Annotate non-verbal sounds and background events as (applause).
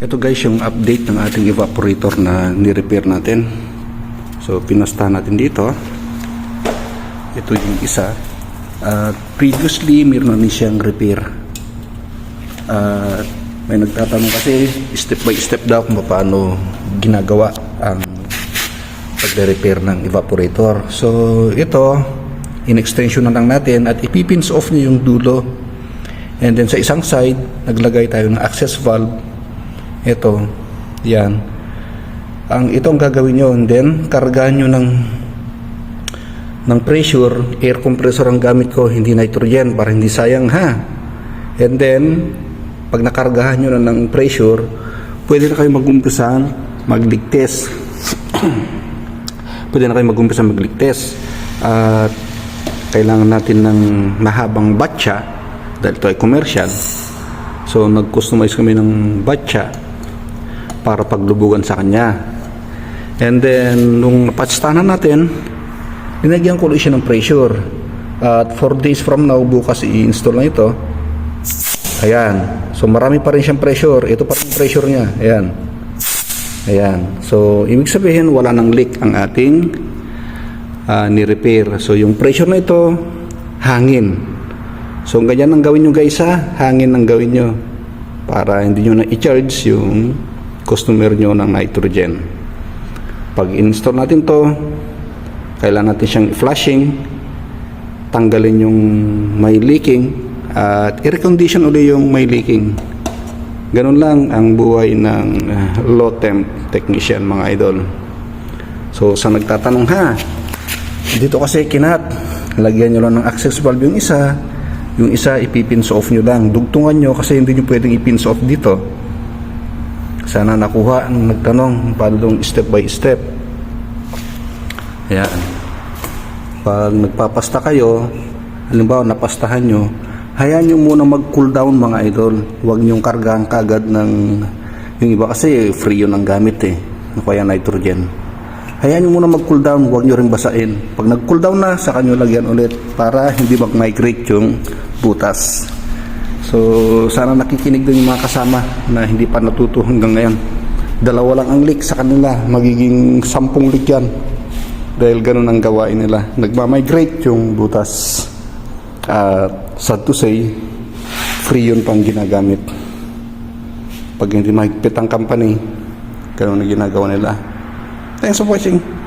Ito guys yung update ng ating evaporator na ni-repair natin. So pinasta natin dito. Ito yung isa. At previously meron na siyang repair. At may nagtatanong kasi step by step daw kung paano ginagawa ang pagre-repair ng evaporator. So ito, in-extension na lang natin at ipipins off niya yung dulo. And then sa isang side, naglagay tayo ng access valve ito, yan. Ang itong gagawin nyo, and then kargahan nyo ng ng pressure, air compressor ang gamit ko, hindi nitrogen para hindi sayang ha. And then, pag nakargahan nyo na ng pressure, pwede na kayo mag-umpisa magligtes. (clears throat) pwede na kayo mag-umpisa magligtes. At kailangan natin ng mahabang batya dahil ito ay commercial. So nag-customize kami ng batya para paglubugan sa kanya. And then, nung napatstanan natin, linagyan ko ulit siya ng pressure. At 4 days from now, bukas i-install na ito. Ayan. So, marami pa rin siyang pressure. Ito pa rin pressure niya. Ayan. Ayan. So, ibig sabihin, wala nang leak ang ating ah, ni-repair. So, yung pressure na ito, hangin. So, ganyan ang gawin nyo guys ha. Hangin ang gawin nyo. Para hindi nyo na i-charge yung customer nyo ng nitrogen. Pag install natin to, kailangan natin siyang flushing, tanggalin yung may leaking, at i-recondition uli yung may leaking. Ganun lang ang buhay ng uh, low temp technician mga idol. So sa nagtatanong ha, dito kasi kinat, lagyan nyo lang ng access valve yung isa, yung isa ipipins off nyo lang. Dugtungan nyo kasi hindi nyo pwedeng ipins off dito. Sana nakuha ang nagtanong paano step by step. Ayan. Pag nagpapasta kayo, halimbawa napastahan nyo, hayaan nyo muna mag-cool down mga idol. Huwag nyong kargahan kagad ng yung iba kasi free yun ang gamit eh. Ano kaya nitrogen. Hayaan nyo muna mag-cool down, huwag nyo rin basain. Pag nag-cool down na, saka nyo lagyan ulit para hindi mag-migrate yung butas. So, sana nakikinig din yung mga kasama na hindi pa natuto hanggang ngayon. Dalawa lang ang leak sa kanila, magiging sampung leak yan. Dahil ganun ang gawain nila. Nagmamigrate yung butas. At sad to say, free yun pang ginagamit. Pag hindi mahigpit ang company, ganun ang ginagawa nila. Thanks for watching.